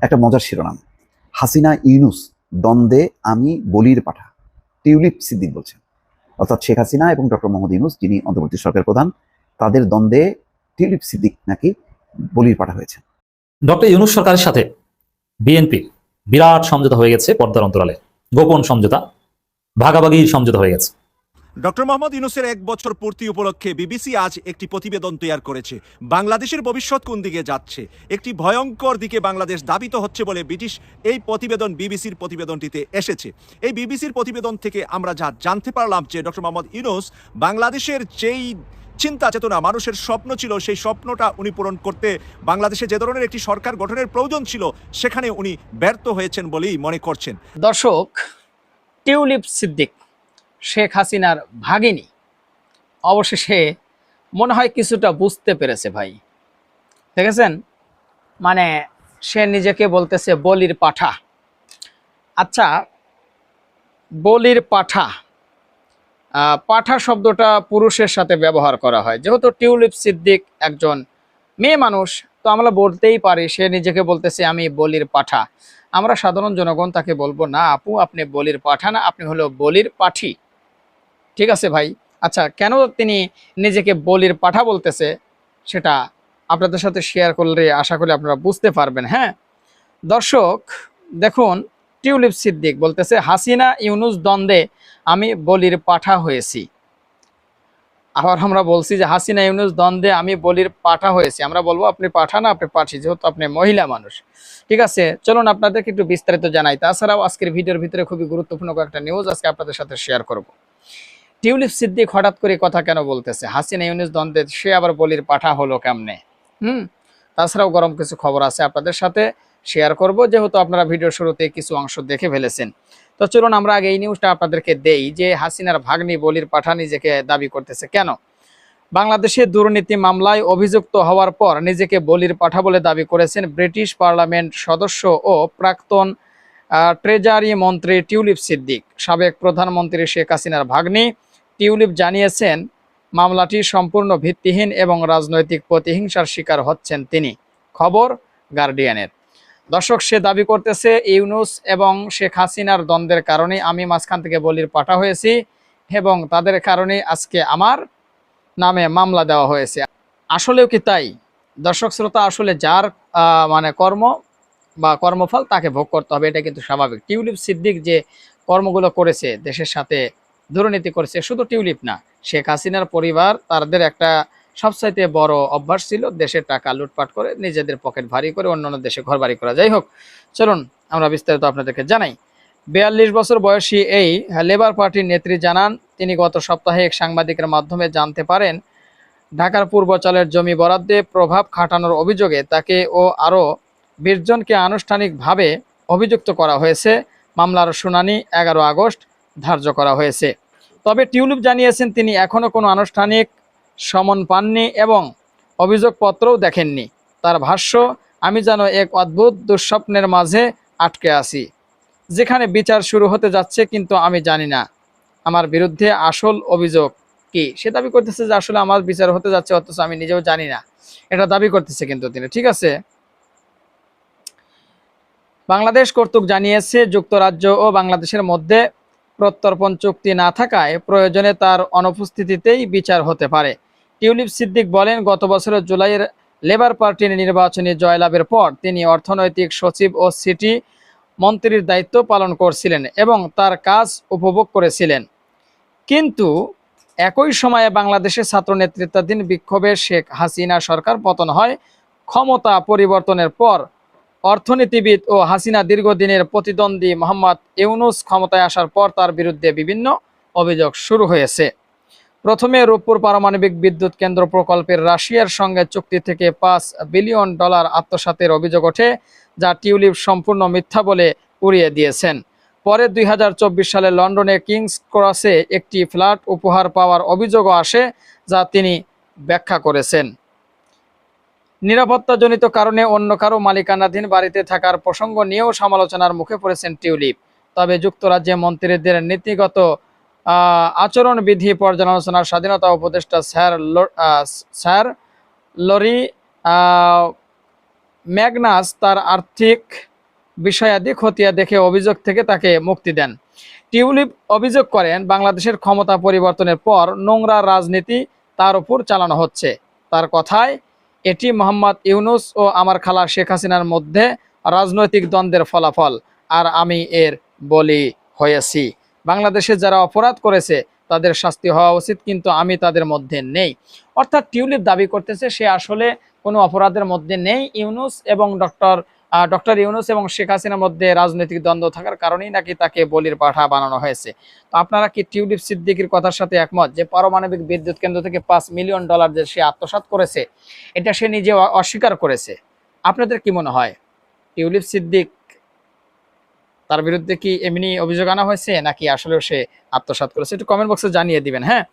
একটা মজার শিরোনাম। হাসিনা ইউনুস, দ্বন্দ্বে আমি বলির পাঠা। টিউলিপ সিদ্দিক বলছেন। অর্থাৎ শেখ হাসিনা এবং ডক্টর মোহাম্মদ ইউনুস, যিনি অন্তর্বর্তী সরকার প্রধান, তাদের দ্বন্দ্বে টিউলিপ সিদ্দিক নাকি বলির পাঠা হয়েছে ডক্টর ইউনুস সরকারের সাথে বিএনপির বিরাট সমঝোতা হয়ে গেছে পর্দার অন্তরালে। গোপন সমঝোতা, ভাগাভাগির সমঝোতা হয়ে গেছে। ডক্টর মোহাম্মদ ইউনুসের এক বছর পূর্তি উপলক্ষে বিবিসি আজ একটি প্রতিবেদন তৈরি করেছে। বাংলাদেশের ভবিষ্যৎ কোন দিকে যাচ্ছে? একটি ভয়ঙ্কর দিকে বাংলাদেশ দাবিত হচ্ছে বলে ব্রিটিশ এই প্রতিবেদন বিবিসির প্রতিবেদনটিতে এসেছে। এই বিবিসির প্রতিবেদন থেকে আমরা যা জানতে পারলাম যে ডক্টর মোহাম্মদ ইউনুস বাংলাদেশের যেই চিন্তা চেতনা, মানুষের স্বপ্ন ছিল, সেই স্বপ্নটা উনি পূরণ করতে বাংলাদেশে যে ধরনের একটি সরকার গঠনের প্রয়োজন ছিল, সেখানে উনি ব্যর্থ হয়েছেন বলেই মনে করছেন। দর্শক, টিউলিপ সিদ্দিক শেখ হাসিনার ভাগিনী। অবশেষে মনে হয় কিছুটা বুঝতে পেরেছে ভাই। দেখেছেন? মানে সে নিজেকে বলতেছে বলির পাঠা। আচ্ছা বলির পাঠা। পাঠা শব্দটা পুরুষের সাথে ব্যবহার করা হয়। যেহেতু টিউলিপ সিদ্দিক একজন মেয়ে মানুষ, তো আমরা বলতেই পারি সে নিজেকে বলতেছে, আমি বলির পাঠা। আমরা সাধারণ জনগণ তাকে বলব, না আপু, আপনি বলির পাঠা না, আপনি হলো বলির পাঠি। ঠিক আছে ভাই। আচ্ছা কেন তিনি নিজেকে বলির পাঠা বলতেছে সেটা আপনাদের সাথে শেয়ার করলে আশা করি আপনারা বুঝতে পারবেন হ্যাঁ? দর্শক, দেখুন, টিউলিপ সিদ্দিক বলতেছে, হাসিনা ইউনুস দ্বন্দ্বে আমি বলির পাঠা হয়েছি। আবার আমরা বলছি যে, হাসিনা ইউনুস দ্বন্দ্বে আমি বলির পাঠা হয়েছি। আমরা বলব, আপনি পাঠা না, আপনি পাঠি, যেহেতু আপনি মহিলা মানুষ। ঠিক আছে, চলুন আপনাদেরকে একটু বিস্তারিত জানাই। তাছাড়াও আজকের ভিডিওর ভিতরে খুবই গুরুত্বপূর্ণ কয়েকটা নিউজ আজকে আপনাদের সাথে শেয়ার করব। টিউলিপ সিদ্দিক হঠাৎ করে কথা কেন বলতেছে? হাসিনা ইউনুস দ্বন্দ্বে সে আবার বলির পাঠা হলো কেমনে? হুম? তাছাড়াও গরম কিছু খবর আছে আপনাদের সাথে শেয়ার করব। যেহেতু আপনারা ভিডিও শুরুতে কিছু অংশ দেখে ফেলেছেন। তো চলুন আমরা আগে এই নিউজটা আপনাদেরকে দেই যে হাসিনার ভাগ্নি বলির পাঠা নিজেকে দাবি করতেছে কেন? বাংলাদেশে দুর্নীতি মামলায় অভিযুক্ত হওয়ার পর নিজেকে বলির পাঠা বলে দাবি করেছেন ব্রিটিশ পার্লামেন্ট সদস্য ও প্রাক্তন ট্রেজারি মন্ত্রী টিউলিপ সিদ্দিক। সাবেক প্রধানমন্ত্রী শেখ হাসিনার ভাগ্নি টিউলিপ জানিয়েছেন, মামলাটি সম্পূর্ণ ভিত্তিহীন এবং রাজনৈতিক প্রতিহিংসার শিকার হচ্ছেন তিনি। খবর গার্ডিয়ানের। দর্শক, সে দাবি করতেছে, ইউনুস এবং শেখ হাসিনার দ্বন্দ্বের কারণে আমি মাঝখান থেকে বলির পাঠা হয়েছি এবং তাদের কারণে আজকে আমার নামে মামলা দেওয়া হয়েছে। আসলেও কি তাই? দর্শক, শ্রোতা, আসলে যার মানে কর্ম বা কর্মফল তাকে ভোগ করতে হবে, এটা কিন্তু স্বাভাবিক। টিউলিপ সিদ্দিক যে কর্মগুলো করেছে দেশের সাথে দুর্নীতি করেছে, শুধু টিউলিপ না, শেখ হাসিনার পরিবার তাদের একটা সবচাইতে বড় অভ্যাস ছিল দেশের টাকা লুটপাট করে নিজেদের পকেট ভারী করে অন্যান্য দেশে ঘর বাড়ি করা। যাই হোক, চলুন আমরা বিস্তারিত আপনাদেরকে জানাই। বিয়াল্লিশ বছর বয়সী এই লেবার পার্টির নেত্রী জানান, তিনি গত সপ্তাহে এক সাংবাদিকের মাধ্যমে জানতে পারেন, ঢাকার পূর্বাঞ্চলের জমি বরাদ্দে প্রভাব খাটানোর অভিযোগে তাকে ও আরও বিশ জনকে আনুষ্ঠানিকভাবে অভিযুক্ত করা হয়েছে। মামলার শুনানি এগারো আগস্ট ধার্য করা হয়েছে। তবে টিউলিপ জানিয়েছেন তিনি এখনও কোনো আনুষ্ঠানিক সমন পাননি এবং অভিযোগপত্রও দেখেননি। তার ভাষ্য, আমি যেন এক অদ্ভুত দুঃস্বপ্নের মাঝে আটকে আছি। যেখানে বিচার শুরু হতে যাচ্ছে কিন্তু আমি জানি না। আমার বিরুদ্ধে আসল অভিযোগ কি? সে দাবি করতেছে যে আসলে আমার বিচার হতে যাচ্ছে, অথচ আমি নিজেও জানি না। এটা দাবি করতেছে কিন্তু তিনি। ঠিক আছে? বাংলাদেশ কর্তৃক জানিয়েছে, যুক্তরাজ্য ও বাংলাদেশের মধ্যে প্রত্যর্পণ চুক্তি না থাকায় প্রয়োজনে তার অনুপস্থিতিতেই বিচার হতে পারে। টিউলিপ সিদ্দিক বলেন, গত বছরের জুলাইয়ের লেবার পার্টির নির্বাচনী জয়লাভের পর তিনি অর্থনৈতিক সচিব ও সিটি মন্ত্রীর দায়িত্ব পালন করছিলেন এবং তার কাজ উপভোগ করেছিলেন। কিন্তু একই সময়ে বাংলাদেশে ছাত্র নেতৃত্বাধীন বিক্ষোভে শেখ হাসিনা সরকার পতন হয়। ক্ষমতা পরিবর্তনের পর অর্থনীতিবিদ ও হাসিনা দীর্ঘদিনের প্রতিদ্বন্দ্বী মোহাম্মদ ইউনুস ক্ষমতায় আসার পর তার বিরুদ্ধে বিভিন্ন অভিযোগ শুরু হয়েছে। প্রথমে রূপপুর পারমাণবিক বিদ্যুৎ কেন্দ্র প্রকল্পের রাশিয়ার সঙ্গে চুক্তি থেকে পাঁচ বিলিয়ন ডলার আত্মসাতের অভিযোগ ওঠে, যা টিউলিপ সম্পূর্ণ মিথ্যা বলে উড়িয়ে দিয়েছেন। পরে দুই হাজার চব্বিশ সালে লন্ডনে কিংস ক্রসে একটি ফ্ল্যাট উপহার পাওয়ার অভিযোগও আসে, যা তিনি ব্যাখ্যা করেছেন। নিরাপত্তাজনিত কারণে অন্য কারও মালিকানাধীন বাড়িতে থাকার প্রসঙ্গ নিয়েও সমালোচনার মুখে পড়েছেন টিউলিপ। তবে যুক্তরাজ্যে মন্ত্রীদের নীতিগত আচরণবিধি পর্যালোচনার স্বাধীনতা উপদেষ্টা স্যার স্যার লরি ম্যাগনাস তার আর্থিক বিষয়াদি খতিয়া দেখে অভিযোগ থেকে তাকে মুক্তি দেন। টিউলিপ অভিযোগ করেন, বাংলাদেশের ক্ষমতা পরিবর্তনের পর নোংরা রাজনীতি তার উপর চালানো হচ্ছে। তার কথায় এটি মোহাম্মদ ইউনুস ও আমার খালা শেখ হাসিনার মধ্যে রাজনৈতিক দ্বন্দ্বের ফলাফল, আর আমি এর বলি হয়েছি। বাংলাদেশে যারা অপরাধ করেছে, তাদের শাস্তি হওয়া উচিত, কিন্তু আমি তাদের মধ্যে নেই। অর্থাৎ টিউলিপ দাবি করতেছে, সে আসলে কোনো অপরাধের মধ্যে নেই। ইউনুস এবং ডক্টর ডক্টর ইউনুস এবং শেখ হাসিনার মধ্যে রাজনৈতিক দ্বন্দ্ব থাকার কারণেই নাকি তাকে বলির পাঠা বানানো হয়েছে। তো আপনারা কি টিউলিপ সিদ্দিকির কথার সাথে একমত যে পারমাণবিক বিদ্যুৎ কেন্দ্র থেকে পাঁচ মিলিয়ন ডলার যে সে আত্মসাৎ করেছে, এটা সে নিজে অস্বীকার করেছে? আপনাদের কি মনে হয়? টিউলিপ সিদ্দিক তার বিরুদ্ধে কি এমনি অভিযোগ আনা হয়েছে নাকি আসলেও সে আত্মসাৎ করেছে? একটু কমেন্ট বক্সে জানিয়ে দিবেন হ্যাঁ?